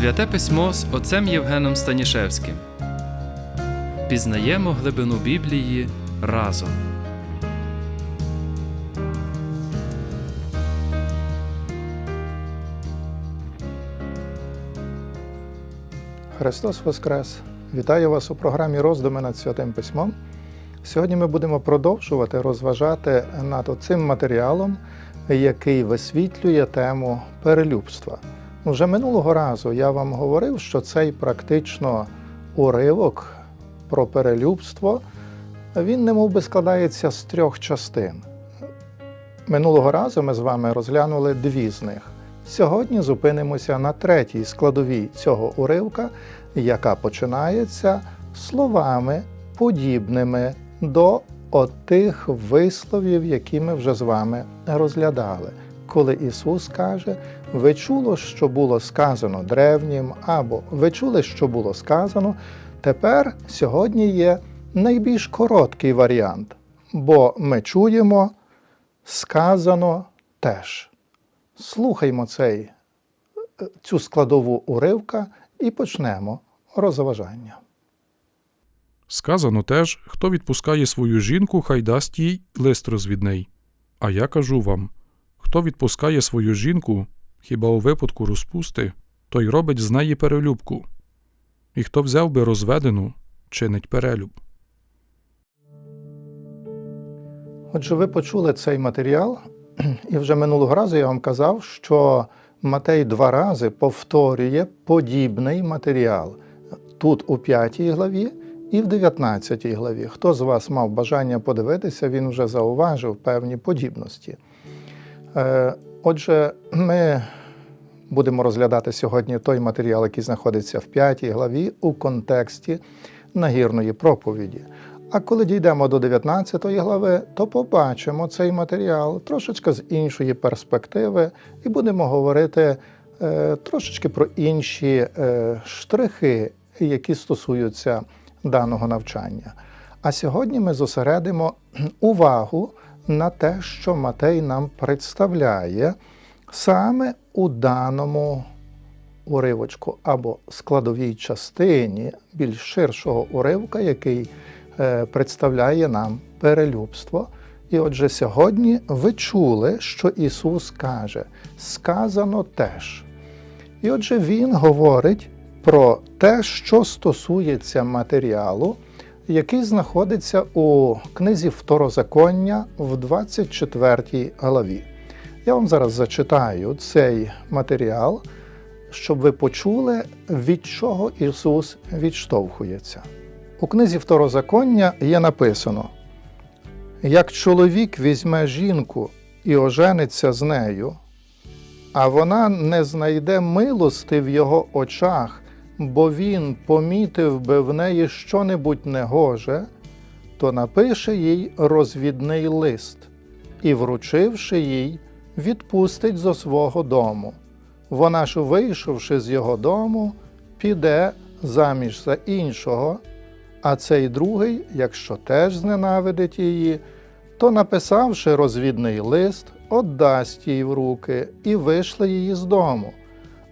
Святе письмо з отцем Євгеном Станішевським. Пізнаємо глибину Біблії разом. Христос Воскрес! Вітаю вас у програмі Роздуми над Святим Письмом. Сьогодні ми будемо продовжувати розважати над цим матеріалом, який висвітлює тему перелюбства. Вже минулого разу я вам говорив, що цей практично уривок про перелюбство він немов би складається з трьох частин. Минулого разу ми з вами розглянули дві з них. Сьогодні зупинимося на третій складовій цього уривка, яка починається словами, подібними до отих висловів, які ми вже з вами розглядали. Коли Ісус каже, ви чуло, що було сказано древнім, або ви чули, що було сказано, тепер сьогодні є найбільш короткий варіант, бо ми чуємо сказано теж. Слухаймо цей, цю складову уривка і почнемо розважання. Сказано теж, хто відпускає свою жінку, хай дасть їй лист розвідний. А я кажу вам: хто відпускає свою жінку, хіба у випадку розпусти, той робить з неї перелюбку. І хто взяв би розведену, чинить перелюб. Отже, ви почули цей матеріал, і вже минулого разу я вам казав, що Матей два рази повторює подібний матеріал тут у 5 главі і в 19 главі. Хто з вас мав бажання подивитися, він вже зауважив певні подібності. Е, Отже, ми будемо розглядати сьогодні той матеріал, який знаходиться в 5 главі у контексті нагірної проповіді. А коли дійдемо до 19 глави, то побачимо цей матеріал трошечки з іншої перспективи, і будемо говорити е, трошечки про інші е, штрихи, які стосуються даного навчання. А сьогодні ми зосередимо увагу на те, що Матей нам представляє саме у даному уривочку або складовій частині більш ширшого уривка, який е, представляє нам перелюбство. І отже, сьогодні ви чули, що Ісус каже: сказано теж. І отже, Він говорить про те, що стосується матеріалу, який знаходиться у книзі Второзаконня в 24 главі. Я вам зараз зачитаю цей матеріал, щоб ви почули, від чого Ісус відштовхується. У книзі Второзаконня є написано: як чоловік візьме жінку і ожениться з нею, а вона не знайде милости в його очах, бо він помітив би в неї щонебудь негоже, то напише їй розвідний лист і, вручивши їй, відпустить зо свого дому. Вона ж, вийшовши з його дому, піде заміж за іншого, а цей другий, якщо теж зненавидить її, то, написавши розвідний лист, отдасть їй в руки і вийшли її з дому.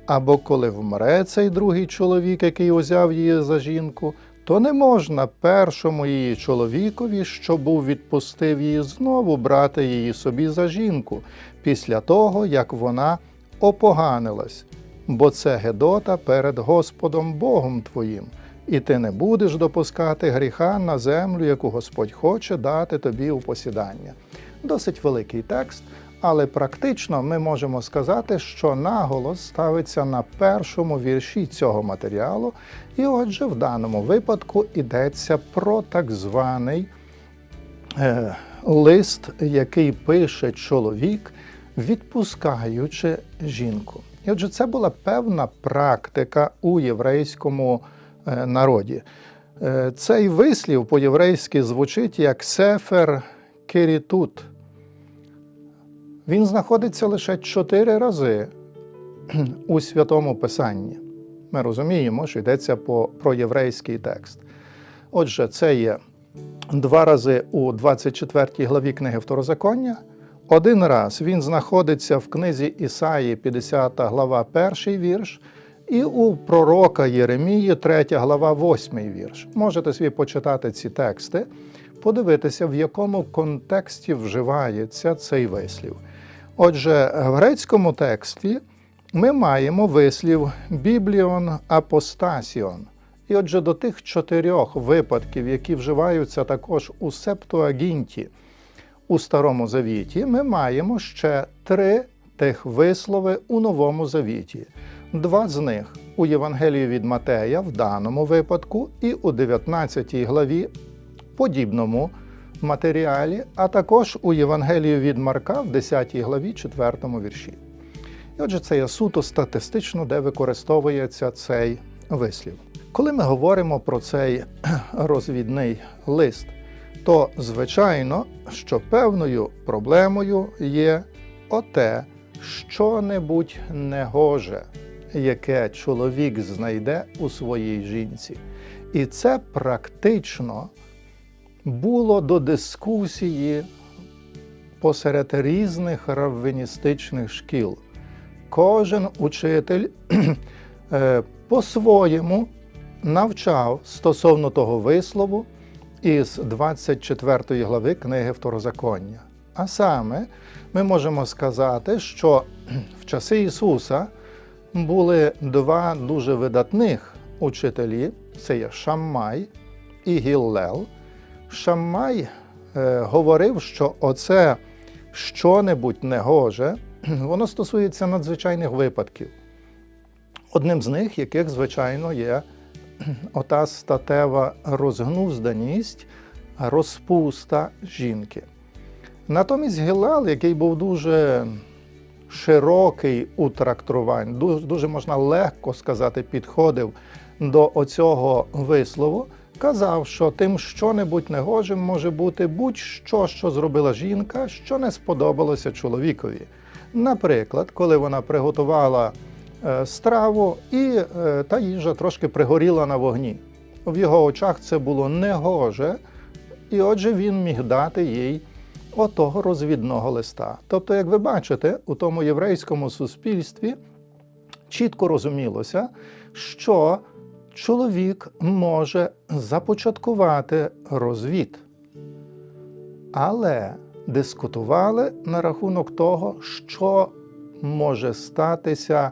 Або коли вмре цей другий чоловік, який узяв її за жінку, то не можна першому її чоловікові, що був відпустив її знову брати її собі за жінку, після того, як вона опоганилась, бо це Гедота перед Господом Богом твоїм, і ти не будеш допускати гріха на землю, яку Господь хоче дати тобі у посідання. Досить великий текст, але практично ми можемо сказати, що наголос ставиться на першому вірші цього матеріалу, і отже, в даному випадку йдеться про так званий е, лист, який пише чоловік, відпускаючи жінку. І отже, це була певна практика у єврейському е, народі. Е, Цей вислів по-єврейськи звучить як сефер керітут. Він знаходиться лише чотири рази у Святому Писанні. Ми розуміємо, що йдеться про єврейський текст. Отже, це є два рази у 24 главі книги Второзаконня. Один раз він знаходиться в книзі Ісаї, 50 глава, перший вірш, і у пророка Єремії, 3 глава, 8 вірш. Можете собі почитати ці тексти, подивитися, в якому контексті вживається цей вислів. Отже, в грецькому тексті ми маємо вислів бібліон апостасіон. І отже, до тих чотирьох випадків, які вживаються також у Септуагінті у Старому Завіті, ми маємо ще три тих вислови у Новому Завіті. Два з них у Євангелії від Матея в даному випадку, і у 19 главі подібному матеріалі, а також у Євангелії від Марка в 10 главі 4 вірші. І отже, це є суто статистично, де використовується цей вислів. Коли ми говоримо про цей розвідний лист, то звичайно, що певною проблемою є оте, що-небудь негоже, яке чоловік знайде у своїй жінці. І це практично було до дискусії посеред різних раввіністичних шкіл. Кожен учитель е, по-своєму навчав стосовно того вислову із 24 глави книги Второзаконня. А саме, ми можемо сказати, що в часи Ісуса були два дуже видатних учителі: це є Шаммай і Гіллел. Шаммай е, говорив, що оце що-небудь негоже, воно стосується надзвичайних випадків. Одним з них, яких, звичайно, є ота статева розгнузданість, розпуста жінки. Натомість Гілал, який був дуже широкий у трактуванні, дуже, дуже можна легко сказати, підходив до оцього вислову, казав, що тим що-небудь негожим може бути будь-що, що зробила жінка, що не сподобалося чоловікові. Наприклад, коли вона приготувала е, страву, і е, та їжа трошки пригоріла на вогні. В його очах це було негоже, і отже він міг дати їй отого розвідного листа. Тобто, як ви бачите, у тому єврейському суспільстві чітко розумілося, що чоловік може започаткувати розвід. Але дискутували на рахунок того, що може статися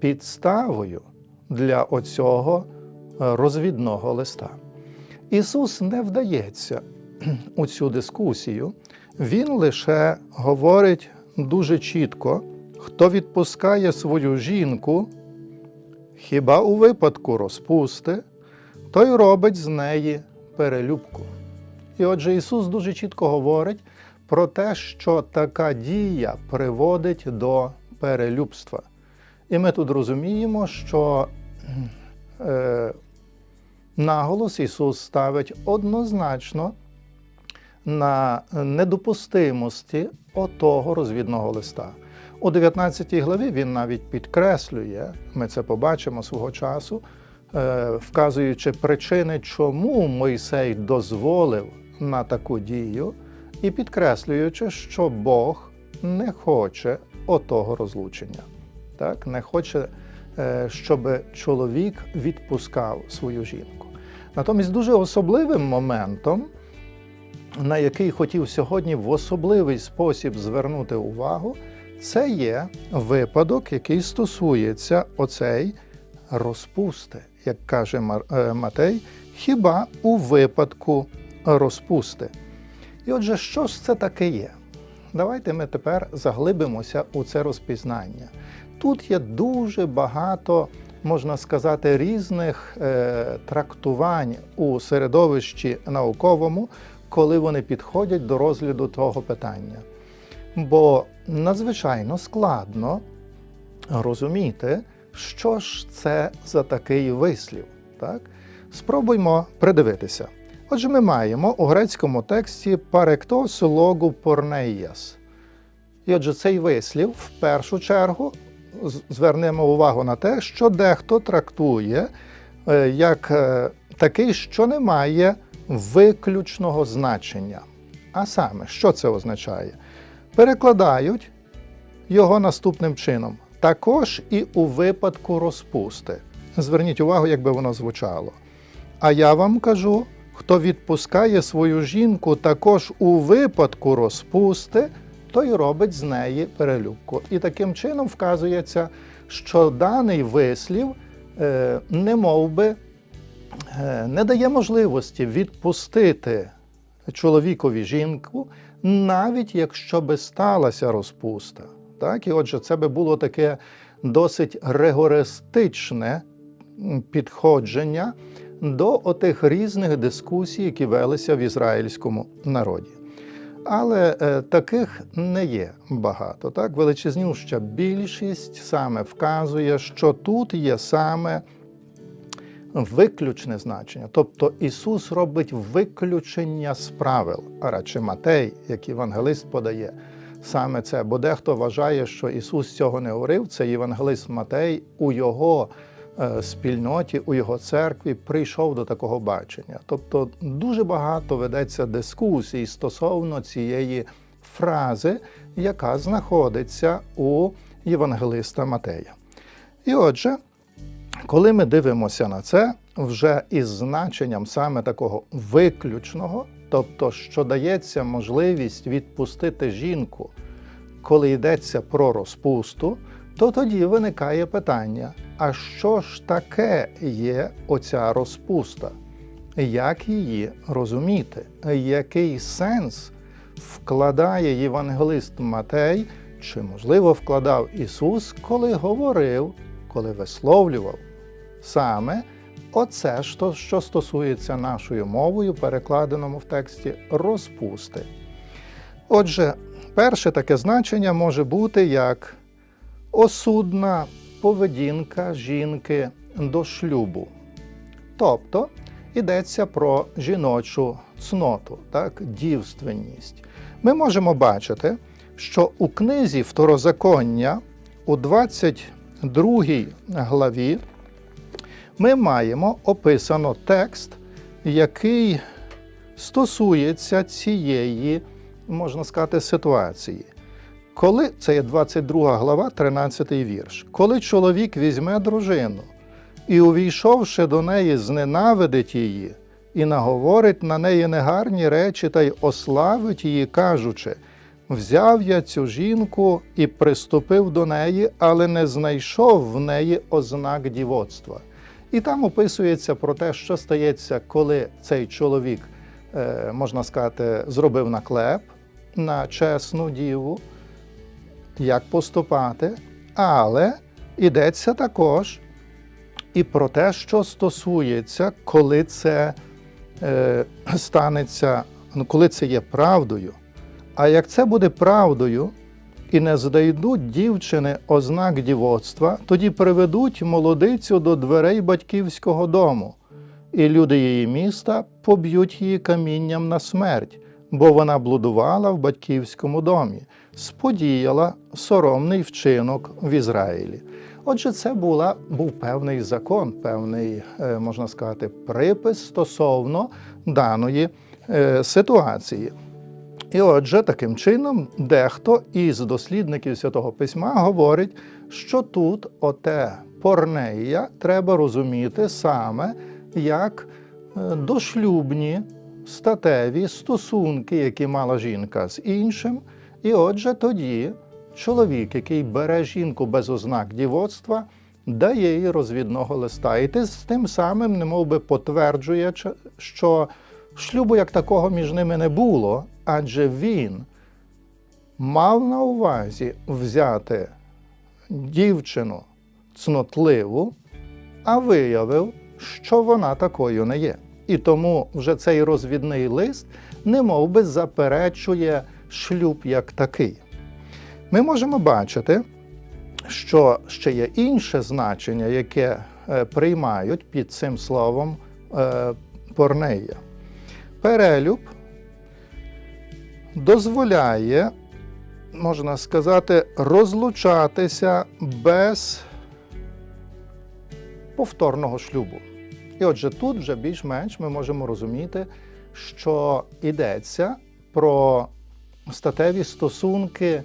підставою для оцього е, розвідного листа. Ісус не вдається у цю дискусію, Він лише говорить дуже чітко, хто відпускає свою жінку, хіба у випадку розпусти, той робить з неї перелюбку. І отже, Ісус дуже чітко говорить про те, що така дія приводить до перелюбства. І ми тут розуміємо, що е, наголос Ісус ставить однозначно на недопустимості отого розвідного листа. У 19 главі він навіть підкреслює, ми це побачимо свого часу, е, вказуючи причини, чому Мойсей дозволив на таку дію, і підкреслюючи, що Бог не хоче отого розлучення. Так? Не хоче, е, щоб чоловік відпускав свою жінку. Натомість дуже особливим моментом, на який хотів сьогодні в особливий спосіб звернути увагу, це є випадок, який стосується оцей розпусти, як каже е, Матей, хіба у випадку розпусти. І отже, що ж це таке є? Давайте ми тепер заглибимося у це розпізнання. Тут є дуже багато, можна сказати, різних е, трактувань у середовищі науковому, коли вони підходять до розгляду того питання. Бо надзвичайно складно розуміти, що ж це за такий вислів. Так? Спробуймо придивитися. Отже, ми маємо у грецькому тексті паректос логу порнеїас. І отже, цей вислів в першу чергу звернемо увагу на те, що дехто трактує е, як е, такий, що не має виключного значення. А саме, що це означає? Перекладають його наступним чином: також і у випадку розпусти. Зверніть увагу, як би воно звучало. А я вам кажу, хто відпускає свою жінку також у випадку розпусти, той робить з неї перелюбку. І таким чином вказується, що даний вислів е, не мов би, е, не дає можливості відпустити чоловікові жінку, навіть якщо би сталася розпуста. Так? І отже, це би було таке досить регористичне підходження до отих різних дискусій, які велися в ізраїльському народі. Але е, таких не є багато. Так? Величезнюща більшість саме вказує, що тут є саме виключне значення. Тобто Ісус робить виключення з правил, а радше Матей, як євангелист подає, саме це. Бо дехто вважає, що Ісус цього не говорив, це євангелист Матей у його е, спільноті, у його церкві прийшов до такого бачення. Тобто дуже багато ведеться дискусій стосовно цієї фрази, яка знаходиться у євангелиста Матея. І отже, коли ми дивимося на це, вже із значенням саме такого виключного, тобто, що дається можливість відпустити жінку, коли йдеться про розпусту, то тоді виникає питання: а що ж таке є оця розпуста? Як її розуміти? Який сенс вкладає євангелист Матей, чи, можливо, вкладав Ісус, коли говорив, коли висловлював саме оце, що, що стосується нашою мовою, перекладеному в тексті розпусти. Отже, перше таке значення може бути як осудна поведінка жінки до шлюбу. Тобто йдеться про жіночу цноту, так, дівственність. Ми можемо бачити, що у книзі Второзаконня у 22 главі ми маємо описано текст, який стосується цієї, можна сказати, ситуації. Коли це є 22 глава, 13 вірш. Коли чоловік візьме дружину і, увійшовши до неї, зненавидить її, і наговорить на неї негарні речі та й ославить її, кажучи: Взяв я цю жінку і приступив до неї, але не знайшов в неї ознак дівоцтва. І там описується про те, що стається, коли цей чоловік, е, можна сказати, зробив наклеп на чесну діву, як поступати, але йдеться також і про те, що стосується, коли це е, станеться, ну, коли це є правдою. А як це буде правдою, і не здайдуть дівчини ознак дівоцтва, тоді приведуть молодицю до дверей батьківського дому, і люди її міста поб'ють її камінням на смерть, бо вона блудувала в батьківському домі, сподіяла соромний вчинок в Ізраїлі. Отже, це була, був певний закон, певний, е, можна сказати, припис стосовно даної е, ситуації. І отже, таким чином, дехто із дослідників Святого Письма говорить, що тут оте порнея треба розуміти саме як е, дошлюбні статеві стосунки, які мала жінка з іншим. І отже, тоді чоловік, який бере жінку без ознак дівоцтва, дає їй розвідного листа. І ти з тим самим немов би потверджує, що шлюбу як такого між ними не було, адже він мав на увазі взяти дівчину цнотливу, а виявив, що вона такою не є. І тому вже цей розвідний лист не би заперечує шлюб як такий. Ми можемо бачити, що ще є інше значення, яке е, приймають під цим словом е, порнея. Перелюб дозволяє, можна сказати, розлучатися без повторного шлюбу. І отже, тут вже більш-менш ми можемо розуміти, що йдеться про статеві стосунки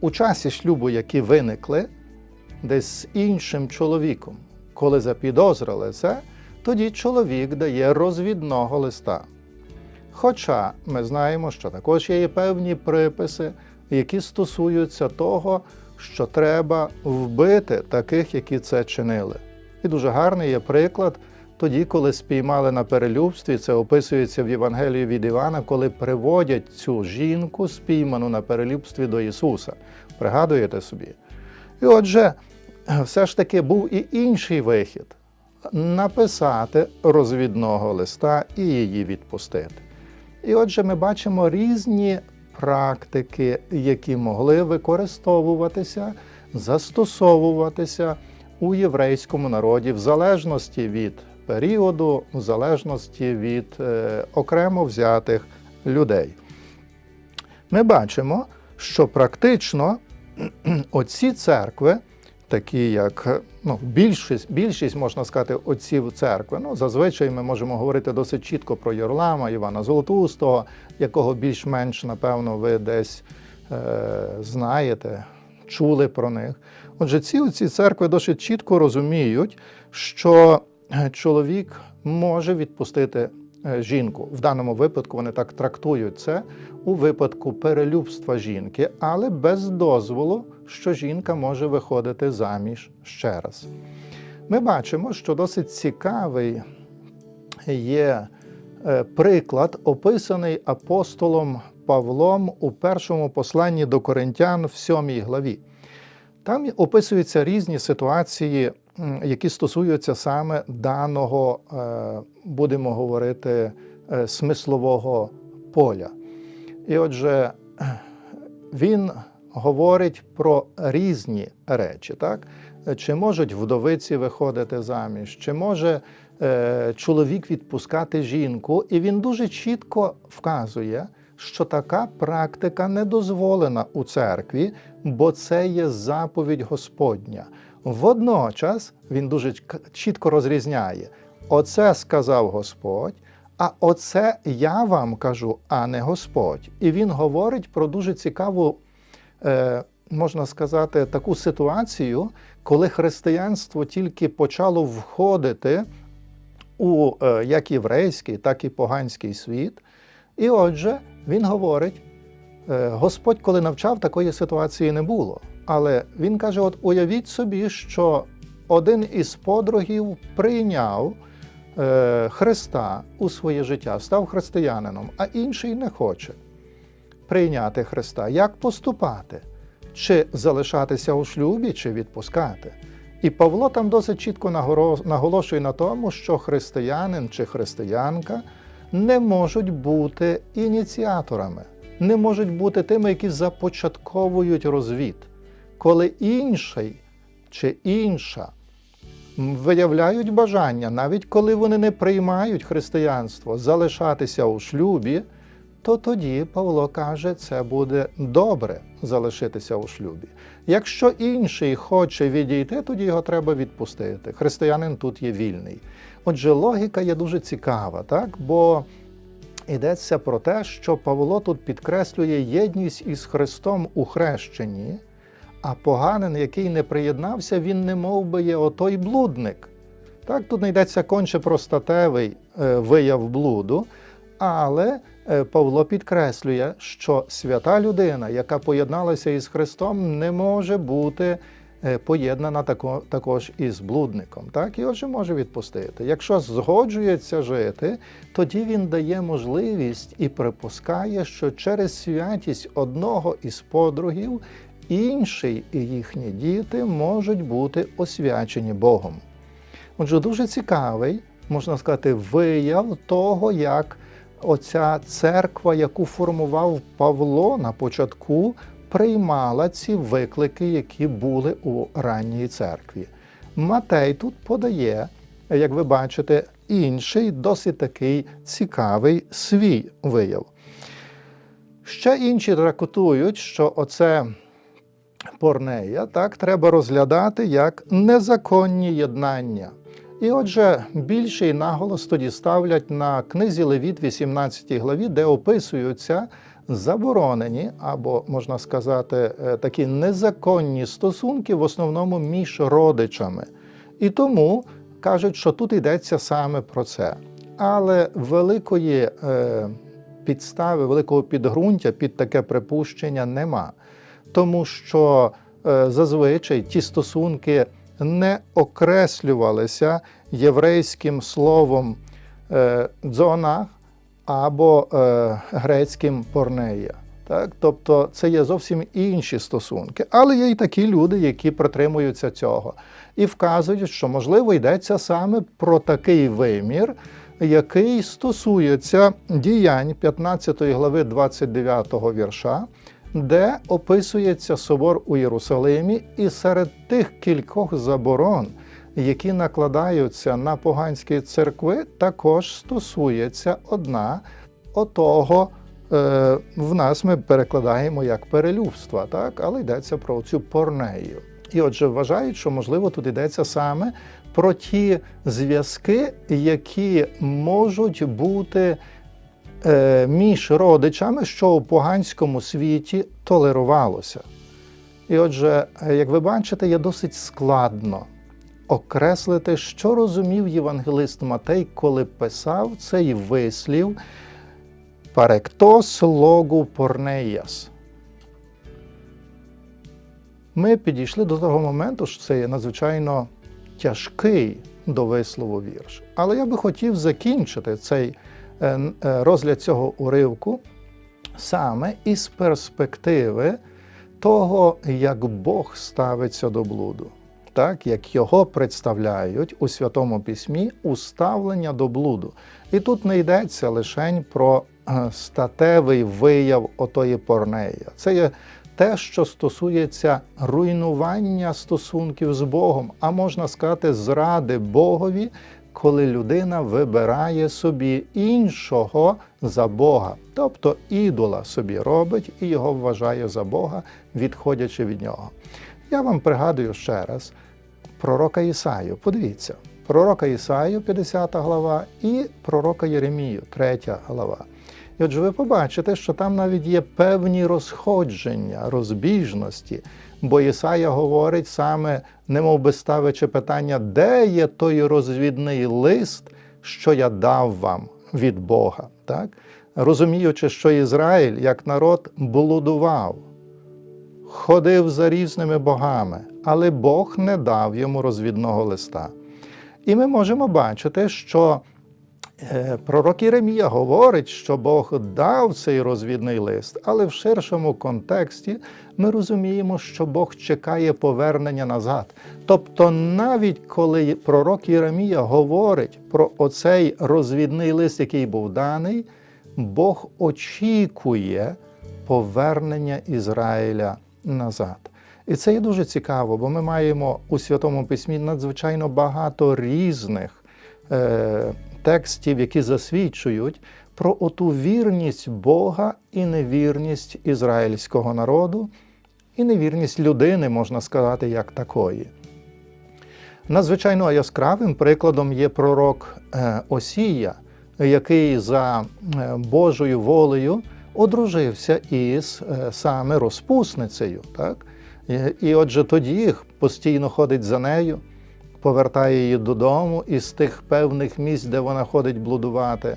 у часі шлюбу, які виникли, десь з іншим чоловіком. Коли запідозрили це, тоді чоловік дає розвідного листа. Хоча ми знаємо, що також є і певні приписи, які стосуються того, що треба вбити таких, які це чинили. І дуже гарний є приклад тоді, коли спіймали на перелюбстві, це описується в Євангелії від Івана, коли приводять цю жінку, спійману на перелюбстві до Ісуса. Пригадуєте собі? І отже, все ж таки був і інший вихід написати розвідного листа і її відпустити. І отже, ми бачимо різні практики, які могли використовуватися, застосовуватися у єврейському народі в залежності від періоду, в залежності від е, окремо взятих людей. Ми бачимо, що практично оці церкви, такі як ну, більшість, більшість, можна сказати, отців церкви. Ну, зазвичай ми можемо говорити досить чітко про Єрлама, Івана Золотоустого, якого більш-менш, напевно, ви десь е, знаєте, чули про них. Отже, ці оці церкви досить чітко розуміють, що е, чоловік може відпустити е, жінку. В даному випадку вони так трактують це у випадку перелюбства жінки, але без дозволу, що жінка може виходити заміж ще раз. Ми бачимо, що досить цікавий є е, приклад, описаний апостолом Павлом у першому посланні до Коринтян в сьомій главі. Там описуються різні ситуації, які стосуються саме даного, е, будемо говорити, е, смислового поля. І отже, він говорить про різні речі, так? Чи можуть вдовиці виходити заміж, чи може е, чоловік відпускати жінку, і він дуже чітко вказує, що така практика не дозволена у церкві, бо це є заповідь Господня. Водночас він дуже чітко розрізняє: оце сказав Господь, а оце я вам кажу, а не Господь. І він говорить про дуже цікаву, можна сказати, таку ситуацію, коли християнство тільки почало входити у е, як єврейський, так і поганський світ. І отже, він говорить: е, Господь, коли навчав, такої ситуації не було. Але він каже: от уявіть собі, що один із подругів прийняв е, Христа у своє життя, став християнином, а інший не хоче прийняти Христа. Як поступати? Чи залишатися у шлюбі, чи відпускати? І Павло там досить чітко наголошує на тому, що християнин чи християнка не можуть бути ініціаторами, не можуть бути тими, які започатковують розвід. Коли інший чи інша виявляють бажання, навіть коли вони не приймають християнство, залишатися у шлюбі, то тоді Павло каже, це буде добре залишитися у шлюбі. Якщо інший хоче відійти, тоді його треба відпустити. Християнин тут є вільний. Отже, логіка є дуже цікава, так? бо йдеться про те, що Павло тут підкреслює єдність із Христом у хрещенні, а поганин, який не приєднався, він не мов би є отой блудник. Так, тут не йдеться конче про статевий е, вияв блуду, але Павло підкреслює, що свята людина, яка поєдналася із Христом, не може бути е, поєднана тако- також із блудником. Так, і отже може відпустити. Якщо згоджується жити, тоді він дає можливість і припускає, що через святість одного із подругів інший і їхні діти можуть бути освячені Богом. Отже, дуже цікавий, можна сказати, вияв того, як оця церква, яку формував Павло на початку, приймала ці виклики, які були у ранній церкві. Матей тут подає, як ви бачите, інший досить такий цікавий свій вияв. Ще інші трактують, що оце порнея так треба розглядати як незаконні єднання. І отже, більший наголос тоді ставлять на книзі Левіт, 18 главі, де описуються заборонені, або можна сказати, е, такі незаконні стосунки в основному між родичами. І тому кажуть, що тут йдеться саме про це. Але великої е, підстави, великого підґрунтя під таке припущення нема. Тому що е, зазвичай ті стосунки не окреслювалися єврейським словом е, дзонах або е, грецьким порнея. Так? Тобто це є зовсім інші стосунки. Але є й такі люди, які притримуються цього і вказують, що можливо йдеться саме про такий вимір, який стосується діянь 15 глави 29 вірша, де описується собор у Єрусалимі, і серед тих кількох заборон, які накладаються на поганські церкви, також стосується одна отого. е, В нас ми перекладаємо як перелюбства, так? але йдеться про цю порнею. І отже, вважають, що можливо тут йдеться саме про ті зв'язки, які можуть бути між родичами, що у поганському світі толерувалося. І отже, е, як ви бачите, є досить складно окреслити, що розумів євангелист Матей, коли писав цей вислів паректос логу порнеяс. Ми підійшли до того моменту, що це є надзвичайно тяжкий до вислову вірш. Але я би хотів закінчити цей е, е, розгляд цього уривку саме із перспективи того, як Бог ставиться до блуду, так як його представляють у Святому Письмі уставлення до блуду. І тут не йдеться лише про е, статевий вияв отої порнеї. Це є те, що стосується руйнування стосунків з Богом, а можна сказати, зради Богові, коли людина вибирає собі іншого за Бога, тобто ідола собі робить і його вважає за Бога, відходячи від нього. Я вам пригадую ще раз пророка Ісаю. Подивіться, пророка Ісаю, 50 глава, і пророка Єремію, 3 глава. І отже, ви побачите, що там навіть є певні розходження, розбіжності, бо Ісая говорить саме, немов би ставячи питання, де є той розвідний лист, що я дав вам від Бога, так? розуміючи, що Ізраїль як народ блудував, ходив за різними богами, але Бог не дав йому розвідного листа. І ми можемо бачити, що Пророк Єремія говорить, що Бог дав цей розвідний лист, але в ширшому контексті ми розуміємо, що Бог чекає повернення назад. Тобто, навіть коли пророк Єремія говорить про оцей розвідний лист, який був даний, Бог очікує повернення Ізраїля назад. І це є дуже цікаво, бо ми маємо у Святому Письмі надзвичайно багато різних е, текстів, які засвідчують про оту вірність Бога і невірність ізраїльського народу, і невірність людини, можна сказати, як такої. Надзвичайно яскравим прикладом є пророк е, Осія, який за е, Божою волею одружився із е, саме розпусницею. Так? І, і отже, тоді постійно ходить за нею, повертає її додому із тих певних місць, де вона ходить блудувати.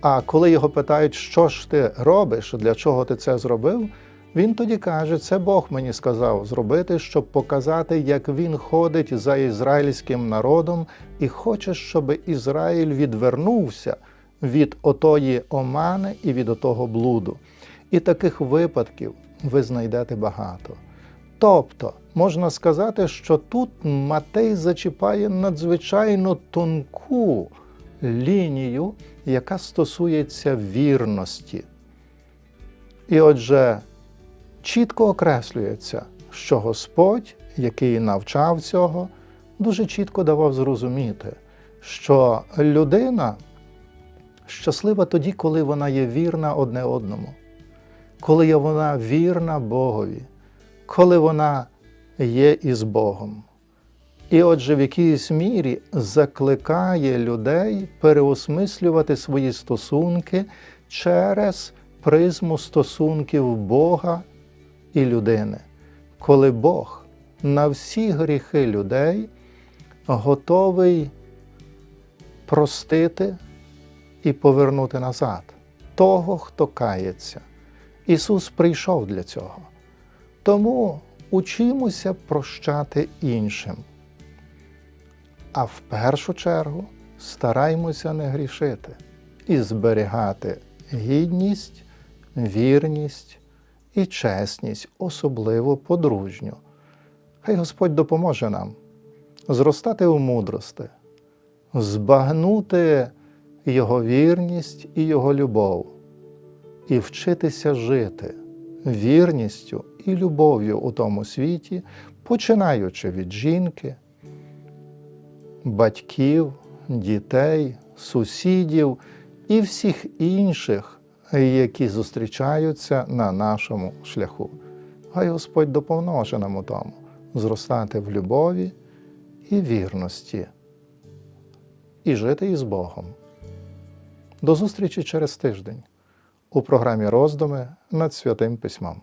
А коли його питають, що ж ти робиш, для чого ти це зробив, він тоді каже, це Бог мені сказав зробити, щоб показати, як він ходить за ізраїльським народом і хоче, щоб Ізраїль відвернувся від отої омани і від отого блуду. І таких випадків ви знайдете багато. Тобто, можна сказати, що тут Матей зачіпає надзвичайно тонку лінію, яка стосується вірності. І отже, чітко окреслюється, що Господь, який навчав цього, дуже чітко давав зрозуміти, що людина щаслива тоді, коли вона є вірна одне одному, коли вона вірна Богові, коли вона є із Богом. І отже, в якійсь мірі закликає людей переосмислювати свої стосунки через призму стосунків Бога і людини, коли Бог на всі гріхи людей готовий простити і повернути назад того, хто кається. Ісус прийшов для цього. Тому учимося прощати іншим. А в першу чергу стараймося не грішити і зберігати гідність, вірність і чесність, особливо подружню. Хай Господь допоможе нам зростати у мудрости, збагнути Його вірність і Його любов, і вчитися жити вірністю і любов'ю у тому світі, починаючи від жінки, батьків, дітей, сусідів і всіх інших, які зустрічаються на нашому шляху. Хай Господь допоможе нам у тому зростати в любові і вірності, і жити із Богом. До зустрічі через тиждень у програмі Роздуми над Святим Письмом.